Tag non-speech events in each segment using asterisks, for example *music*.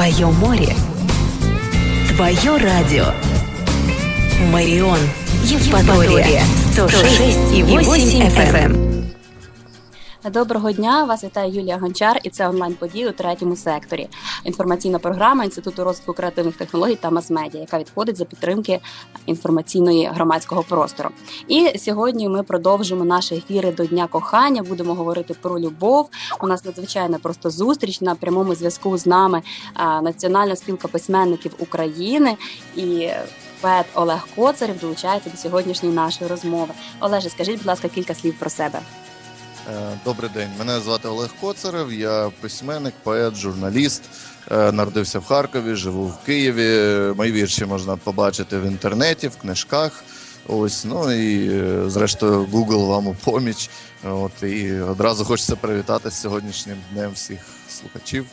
Твое море. Твое радио. Марион. Евпатория. 106,8 FM. Доброго дня, вас вітає Юлія Гончар, і це онлайн події у третьому секторі. Інформаційна програма Інституту розвитку креативних технологій та мас-медіа, яка відходить за підтримки інформаційної громадського простору. І сьогодні ми продовжимо наші ефіри до Дня кохання. Будемо говорити про любов. У нас надзвичайна просто зустріч на прямому зв'язку з нами Національна спілка письменників України і. Поет Олег Коцарів долучається до сьогоднішньої нашої розмови. Олеже, скажіть, будь ласка, кілька слів про себе. Е, Добрий день. Мене звати Олег Коцарев. Я письменник, поет, журналіст. Е, Народився в Харкові, живу в Києві. Мої вірші можна побачити в інтернеті, в книжках. Ось, ну і е, зрештою, Google вам у поміч. От і одразу хочеться привітати з сьогоднішнім днем всіх слухачів.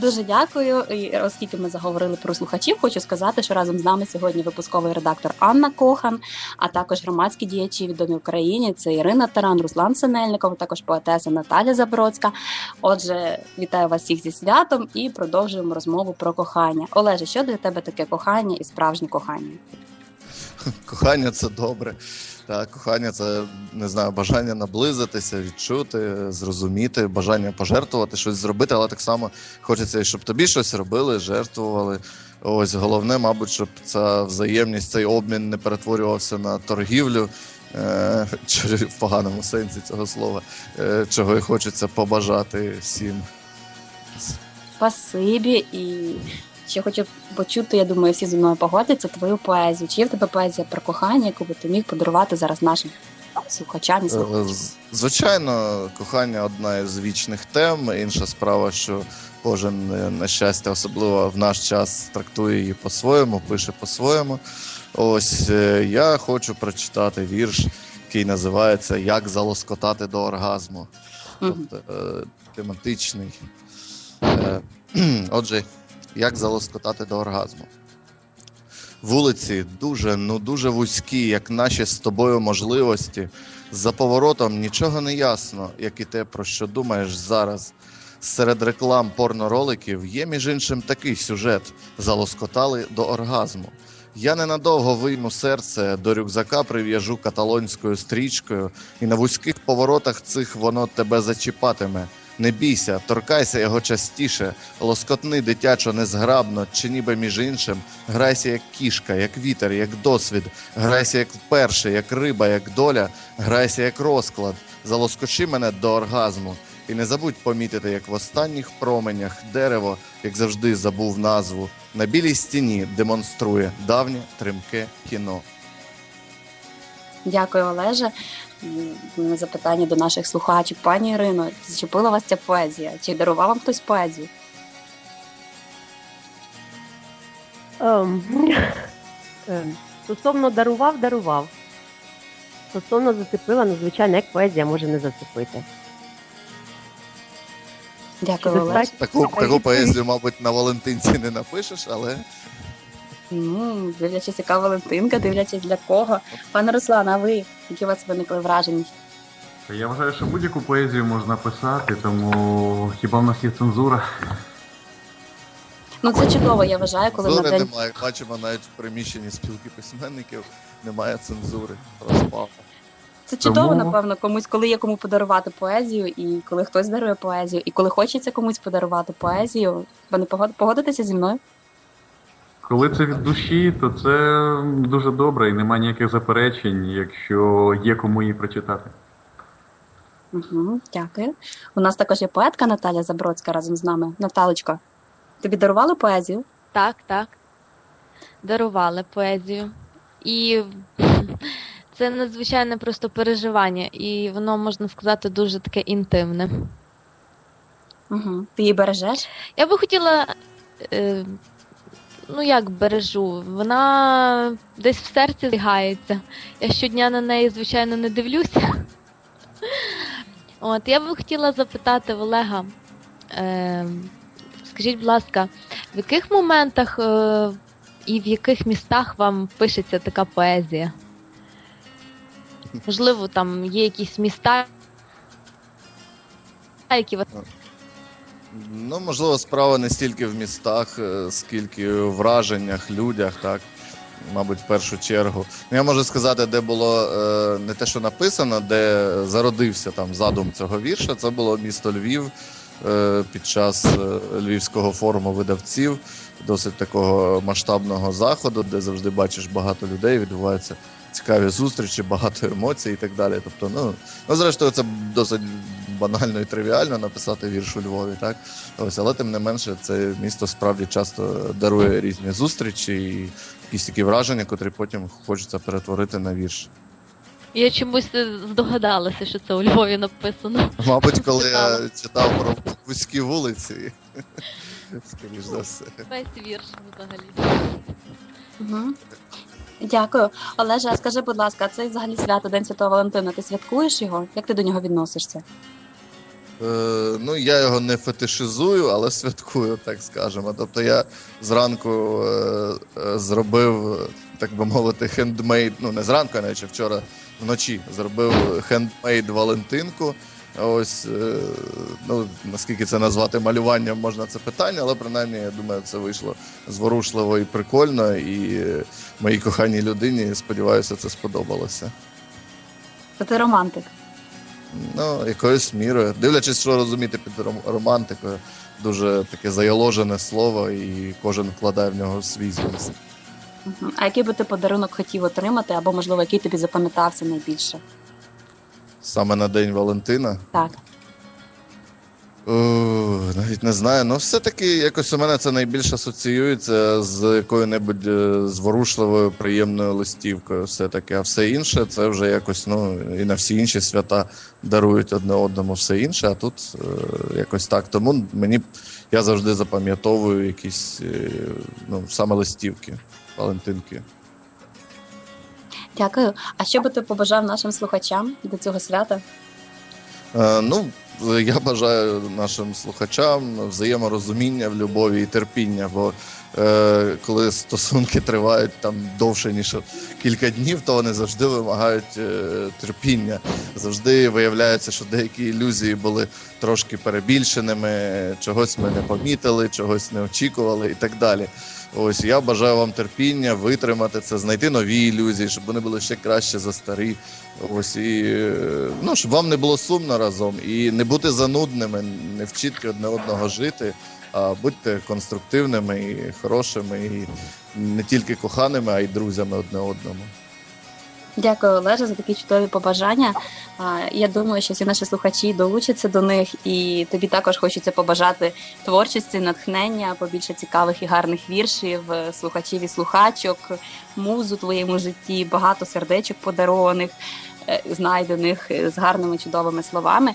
Дуже дякую. І оскільки ми заговорили про слухачів, хочу сказати, що разом з нами сьогодні випусковий редактор Анна Кохан, а також громадські діячі відомі Україні. Це Ірина Таран, Руслан Синельников, також поетеса Наталя Забродська. Отже, вітаю вас всіх зі святом і продовжуємо розмову про кохання. Олеже, що для тебе таке кохання і справжнє кохання? Кохання це добре. Так, кохання це не знаю, бажання наблизитися, відчути, зрозуміти, бажання пожертвувати, щось зробити, але так само хочеться, щоб тобі щось робили, жертвували. Ось головне, мабуть, щоб ця взаємність, цей обмін не перетворювався на торгівлю. е, В поганому сенсі цього слова, е, чого і хочеться побажати всім. Спасибі і. Ще хочу почути, я думаю, всі зі мною погодяться твою поезію. Чи є в тебе поезія про кохання, яку би ти міг подарувати зараз нашим слухачам і Е, слухачам? Звичайно, кохання одна із вічних тем. Інша справа, що кожен е, на щастя, особливо в наш час, трактує її по-своєму, пише по-своєму. Ось е, я хочу прочитати вірш, який називається Як залоскотати до оргазму. Тобто тематичний. *clears throat* Отже, як залоскотати до оргазму. Вулиці дуже, ну дуже вузькі, як наші з тобою можливості. За поворотом нічого не ясно, як і те, про що думаєш зараз. Серед реклам порнороликів є, між іншим, такий сюжет залоскотали до оргазму. Я ненадовго вийму серце, до рюкзака прив'яжу каталонською стрічкою, і на вузьких поворотах цих воно тебе зачіпатиме. Не бійся, торкайся його частіше, лоскотни дитячо незграбно, чи ніби між іншим, грайся як кішка, як вітер, як досвід, грайся як вперше, як риба, як доля, грайся як розклад, залоскочи мене до оргазму. І не забудь помітити, як в останніх променях дерево, як завжди забув назву, на білій стіні демонструє давнє тримке кіно. Дякую, Олеже. Запитання до наших слухачів. Пані Ірино, зачепила вас ця поезія? Чи дарував вам хтось поезію? Ем, *laughs* ем, Стосовно дарував, дарував. Стосовно зацепила, ну, звичайно, як поезія може не зацепити. Дякую, достатньо? Таку, таку поезію, мабуть, на Валентинці не напишеш, але Ну, дивлячись, яка Валентинка, дивлячись для кого. Пане Руслан, а ви, які у вас виникли враження? Я вважаю, що будь-яку поезію можна писати, тому хіба в нас є цензура? Ну це чудово, я вважаю, коли на цензури день немає. Бачимо навіть в приміщенні спілки письменників немає цензури. Розпав. це чудово, Тому- напевно, комусь, коли є кому подарувати поезію, і коли хтось дарує поезію, і коли хочеться комусь подарувати поезію, ви не погод- погодитеся зі мною? Коли це від душі, то це дуже добре і немає ніяких заперечень, якщо є кому її прочитати. Угу, дякую. У нас також є поетка Наталя Забродська разом з нами. Наталочко, тобі дарували поезію? Так, так. Дарували поезію. І *laughs* це надзвичайне просто переживання, і воно, можна сказати, дуже таке інтимне. Угу. Ти її бережеш? Я би хотіла. Е, ну, як бережу, вона десь в серці злягається. Я щодня на неї, звичайно, не дивлюся. От, я би хотіла запитати Олега, е, скажіть, будь ласка, в яких моментах е, і в яких містах вам пишеться така поезія? Можливо, там є якісь міста, які вас Ну, можливо, справа не стільки в містах, е, скільки в враженнях, людях, так. Мабуть, в першу чергу. Ну, Я можу сказати, де було е, не те, що написано, де зародився там задум цього вірша. Це було місто Львів е, під час Львівського форуму видавців, досить такого масштабного заходу, де завжди бачиш багато людей, відбуваються цікаві зустрічі, багато емоцій і так далі. Тобто, ну, ну зрештою, це досить банально і тривіально написати вірш у Львові, так? Ось, але тим не менше, це місто справді часто дарує різні зустрічі і якісь такі враження, котрі потім хочеться перетворити на вірш. Я чомусь здогадалася, що це у Львові написано. Мабуть, коли я читав про вузькі вулиці, скоріш за все. Весь вірш взагалі. Угу. Дякую. Олеже, скажи, будь ласка, цей взагалі свято День Святого Валентина. Ти святкуєш його? Як ти до нього відносишся? Е, ну, я його не фетишизую, але святкую, так скажемо. Тобто я зранку е, е, зробив, так би мовити, хендмейд, ну не зранку, а навіть вчора вночі зробив хендмейд Валентинку. Ось, е, ну, наскільки це назвати малюванням, можна це питання, але принаймні, я думаю, це вийшло зворушливо і прикольно, і моїй коханій людині, сподіваюся, це сподобалося. То ти романтик. Ну, якоюсь мірою. Дивлячись, що розуміти під романтикою, дуже таке заяложене слово, і кожен вкладає в нього свій зміст. А який би ти подарунок хотів отримати, або можливо, який тобі запам'ятався найбільше? Саме на День Валентина. Так. О, навіть не знаю. Ну, все-таки якось у мене це найбільше асоціюється з якою-небудь е, зворушливою, приємною листівкою. Все-таки, а все інше це вже якось, ну, і на всі інші свята дарують одне одному все інше, а тут е, якось так. Тому мені я завжди запам'ятовую якісь е, ну, саме листівки, Валентинки. Дякую. А що би ти побажав нашим слухачам до цього свята? Е, ну, я бажаю нашим слухачам взаєморозуміння в любові і терпіння, бо е, коли стосунки тривають там довше, ніж кілька днів, то вони завжди вимагають е, терпіння. Завжди виявляється, що деякі ілюзії були трошки перебільшеними, чогось ми не помітили, чогось не очікували і так далі. Ось я бажаю вам терпіння, витримати це, знайти нові ілюзії, щоб вони були ще краще за старі. Ось і е, ну, щоб вам не було сумно разом і не бути занудними, не вчити одне одного жити, а будьте конструктивними і хорошими, і не тільки коханими, а й друзями одне одному. Дякую, Олеже, за такі чудові побажання. Я думаю, що всі наші слухачі долучаться до них, і тобі також хочеться побажати творчості, натхнення, побільше цікавих і гарних віршів, е, слухачів і слухачок, музу твоєму житті, багато сердечок подарованих, знайдених е, з гарними чудовими словами.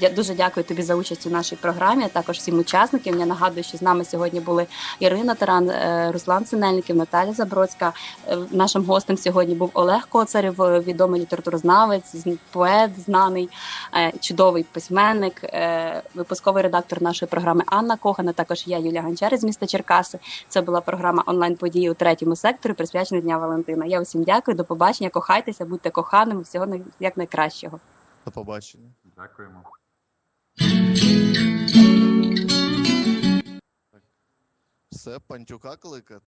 Я дуже дякую тобі за участь у нашій програмі. Також всім учасникам. Я нагадую, що з нами сьогодні були Ірина Таран, е, Руслан Синельників, Наталя Забродська. Е, Нашим гостем сьогодні був Олег Коцарів, відомий літературознавець, поет знаний, чудовий письменник, випусковий редактор нашої програми Анна Когана. Також я Юлія Гончар з міста Черкаси. Це була програма онлайн події у третьому секторі, присвячена Дня Валентина. Я усім дякую, до побачення. Кохайтеся, будьте коханими, всього най- як найкращого. До побачення. Дякуємо. Все, пантюка кликати.